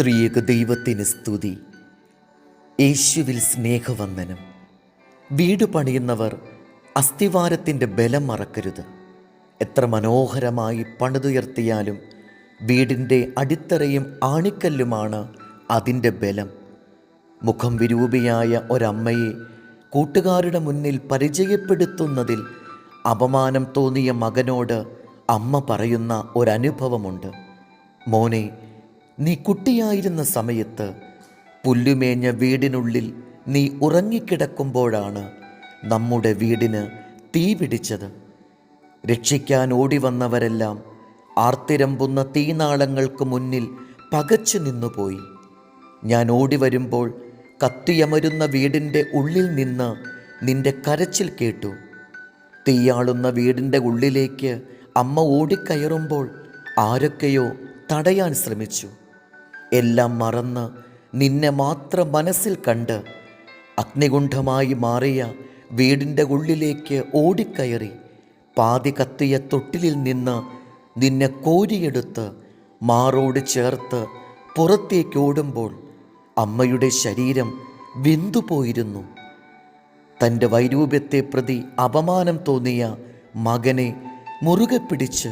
ത്രിയേക ദൈവത്തിന് സ്തുതി. യേശുവിൽ സ്നേഹവന്ദനം. വീട് പണിയുന്നവർ അസ്ഥിവാരത്തിന്റെ ബലം മറക്കരുത്. എത്ര മനോഹരമായി പണിതുയർത്തിയാലും വീടിന്റെ അടിത്തറയും ആണിക്കല്ലുമാണ് അതിന്റെ ബലം. മുഖം വിരൂപിയായ ഒരമ്മയെ കൂട്ടുകാരുടെ മുന്നിൽ പരിചയപ്പെടുത്തുന്നതിൽ അപമാനം തോന്നിയ മകനോട് അമ്മ പറയുന്ന ഒരനുഭവമുണ്ട്. മോനെ നീ കുട്ടിയായിരുന്ന സമയത്ത് പുല്ലുമേഞ്ഞ വീടിനുള്ളിൽ നീ ഉറങ്ങിക്കിടക്കുമ്പോഴാണ് നമ്മുടെ വീടിന് തീ പിടിച്ചത്. രക്ഷിക്കാൻ ഓടി വന്നവരെല്ലാം ആർത്തിരമ്പുന്ന തീനാളങ്ങൾക്ക് മുന്നിൽ പകച്ചു നിന്നുപോയി. ഞാൻ ഓടി വരുമ്പോൾ കത്തിയമരുന്ന വീടിന്റെ ഉള്ളിൽ നിന്ന് നിന്റെ കരച്ചിൽ കേട്ടു. തീയാളുന്ന വീടിന്റെ ഉള്ളിലേക്ക് അമ്മ ഓടിക്കയറുമ്പോൾ ആരൊക്കെയോ തടയാൻ ശ്രമിച്ചു. എല്ലാം മറന്ന് നിന്നെ മാത്രം മനസ്സിൽ കണ്ട് അഗ്നികുണ്ഠമായി മാറിയ വീടിന്റെ ഉള്ളിലേക്ക് ഓടിക്കയറി പാതി കത്തിയ തൊട്ടിലിൽ നിന്ന് നിന്നെ കോരിയെടുത്ത് മാറോട് ചേർത്ത് പുറത്തേക്ക് ഓടുമ്പോൾ അമ്മയുടെ ശരീരം വെന്തുപോയിരുന്നു തന്റെ വൈരൂപ്യത്തെ പ്രതി അപമാനം തോന്നിയ മകനെ മുറുകെ പിടിച്ച്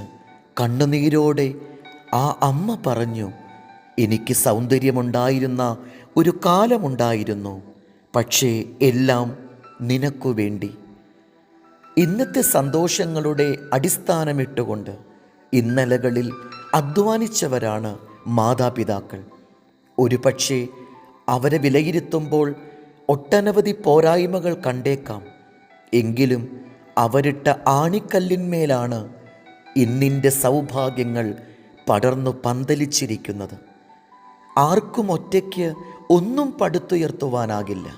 കണ്ണുനീരോടെ ആ അമ്മ പറഞ്ഞു എനിക്ക് സൗന്ദര്യമുണ്ടായിരുന്ന ഒരു കാലമുണ്ടായിരുന്നു. പക്ഷേ എല്ലാം നിനക്കു വേണ്ടി. ഇന്നത്തെ സന്തോഷങ്ങളുടെ അടിസ്ഥാനമിട്ടുകൊണ്ട് ഇന്നലകളിൽ അധ്വാനിച്ചവരാണ് മാതാപിതാക്കൾ. ഒരു പക്ഷേ അവരെ വിലയിരുത്തുമ്പോൾ ഒട്ടനവധി പോരായ്മകൾ കണ്ടേക്കാം. എങ്കിലും അവരിട്ട ആണിക്കല്ലിന്മേലാണ് ഇന്നിന്റെ സൗഭാഗ്യങ്ങൾ പടർന്നു പന്തലിച്ചിരിക്കുന്നത്. ആർക്കും ഒറ്റയ്ക്ക് ഒന്നും പടുത്തുയർത്തുവാനാകില്ല.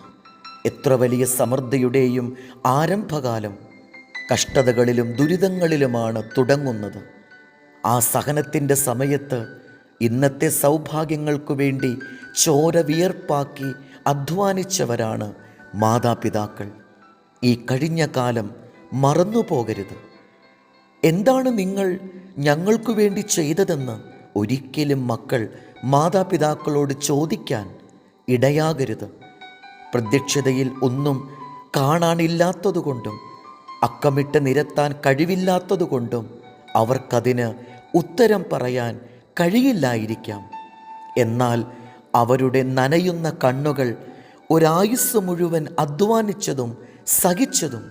എത്ര വലിയ സമൃദ്ധിയുടെയും ആരംഭകാലം കഷ്ടതകളിലും ദുരിതങ്ങളിലുമാണ് തുടങ്ങുന്നത്. ആ സഹനത്തിന്റെ സമയത്ത് ഇന്നത്തെ സൗഭാഗ്യങ്ങൾക്കു വേണ്ടി ചോര വിയർപ്പാക്കി അധ്വാനിച്ചവരാണ് മാതാപിതാക്കൾ. ഈ കഴിഞ്ഞ കാലം മറന്നു പോകരുത് എന്താണ് നിങ്ങൾ ഞങ്ങൾക്കു വേണ്ടി ചെയ്തതെന്ന് ഒരിക്കലും മക്കൾ മാതാപിതാക്കളോട് ചോദിക്കാൻ ഇടയാകരുത്. പ്രത്യക്ഷതയിൽ ഒന്നും കാണാനില്ലാത്തതുകൊണ്ടും അക്കമിട്ട് നിരത്താൻ കഴിവില്ലാത്തതുകൊണ്ടും അവർക്കതിന് ഉത്തരം പറയാൻ കഴിയില്ലായിരിക്കാം. എന്നാൽ അവരുടെ നനയുന്ന കണ്ണുകൾ ഒരായുസ് മുഴുവൻ അധ്വാനിച്ചതും സഹിച്ചതും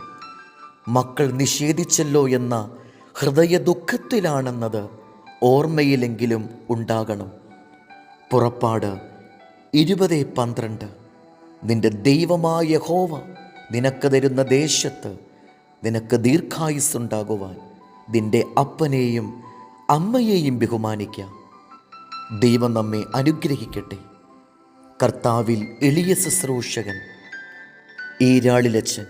മക്കൾ നിഷേധിച്ചല്ലോ എന്ന ഹൃദയ ദുഃഖത്തിലാണെന്നത് ഓർമ്മയിലെങ്കിലും ഉണ്ടാകണം. പുറപ്പാട് ഇരുപത് പന്ത്രണ്ട്. നിന്റെ ദൈവമായ ഹോവ നിനക്ക് തരുന്ന ദേശത്ത് നിനക്ക് ദീർഘായുസ്സുണ്ടാകുവാൻ നിന്റെ അപ്പനെയും അമ്മയെയും ബഹുമാനിക്കാം. ദൈവം നമ്മെ അനുഗ്രഹിക്കട്ടെ. കർത്താവിൽ എളിയ ശുശ്രൂഷകൻ ഈരാളിലച്ചൻ